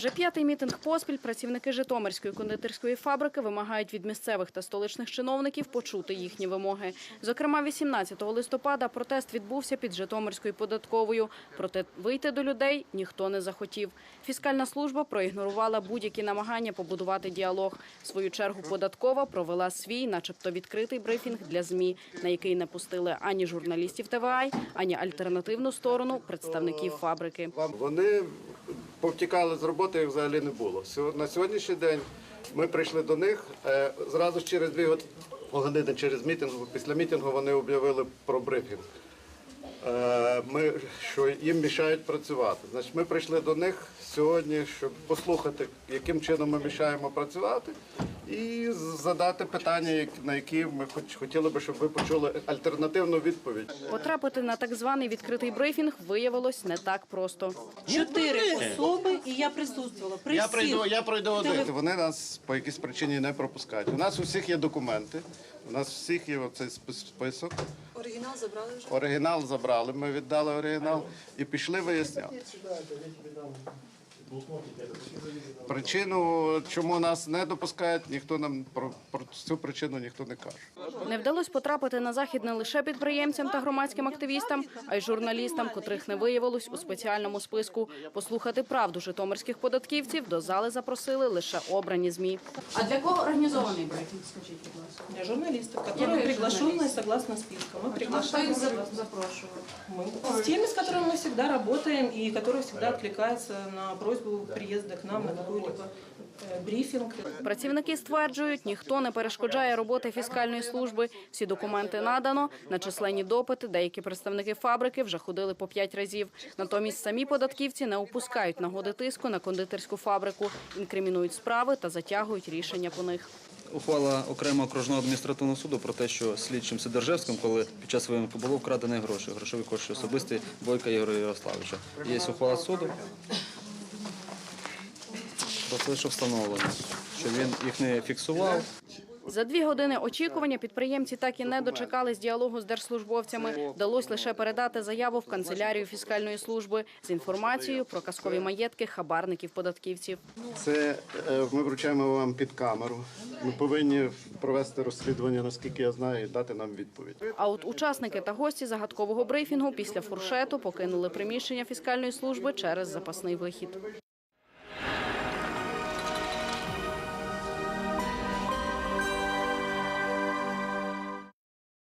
Вже п'ятий мітинг поспіль працівники Житомирської кондитерської фабрики вимагають від місцевих та столичних чиновників почути їхні вимоги. Зокрема, 18 листопада протест відбувся під Житомирською податковою. Проте вийти до людей ніхто не захотів. Фіскальна служба проігнорувала будь-які намагання побудувати діалог. В свою чергу податкова провела свій, начебто відкритий брифінг для ЗМІ, на який не пустили ані журналістів ТВА, ані альтернативну сторону представників фабрики. Вони повтікали з роботи, їх взагалі не було. На сьогоднішній день ми прийшли до них. е, Зразу через дві год- години через мітинг, після мітингу вони об'явили про брифінг. Е, Ми, що їм мішають працювати. Значить, ми прийшли до них сьогодні, щоб послухати, яким чином ми мішаємо працювати, і задати питання, на які ми хоч хотіли би, щоб ви почули альтернативну відповідь. Потрапити на так званий відкритий брифінг виявилось не так просто. Чотири особи, і я присутствувала. При Я всіх. прийду, я пройду один. Вони нас по якійсь причині не пропускають. У нас у всіх є документи, у нас всіх є оцей спис- список. Оригінал забрали вже? Оригінал забрали, ми віддали оригінал і пішли виясняти. Причину, чому нас не допускають, ніхто нам про, про цю причину ніхто не каже. Не вдалося потрапити на захід не лише підприємцям та громадським активістам, а й журналістам, котрих не виявилось у спеціальному списку. Послухати правду житомирських податківців до зали запросили лише обрані змі. А для кого організований брифінг? Скажіть, будь ласка. Для журналистов, Какие которые приглашенные журналисты? согласно списку. Мы А хто приглашаем їх запрошував? мы. с теми, с которыми мы всегда работаем и которые всегда откликаются на просьбу приезда к нам на какой-либо э, брифинг. Працівники стверджують, ніхто не перешкоджає роботи фіскальної служби. Всі документи надано. На численні допити деякі представники фабрики вже ходили по п'ять разів. Натомість самі податківці не опускають нагоди тиску на кондитерську фабрику, інкримінують справи та затягують рішення по них. Ухвала окремого окружного адміністративного суду про те, що слідчим Сидержевським, коли під час виїмки було вкрадені гроші, грошові кошти особисті Бойка Ігоря Ярославовича. Є ухвала суду про що встановлено, що він їх не фіксував. За дві години очікування підприємці так і не дочекались діалогу з держслужбовцями. Вдалося лише передати заяву в канцелярію фіскальної служби з інформацією про казкові маєтки хабарників-податківців. Це е, ми вручаємо вам під камеру. Ми повинні провести розслідування, наскільки я знаю, і дати нам відповідь. А от учасники та гості загадкового брифінгу після фуршету покинули приміщення фіскальної служби через запасний вихід.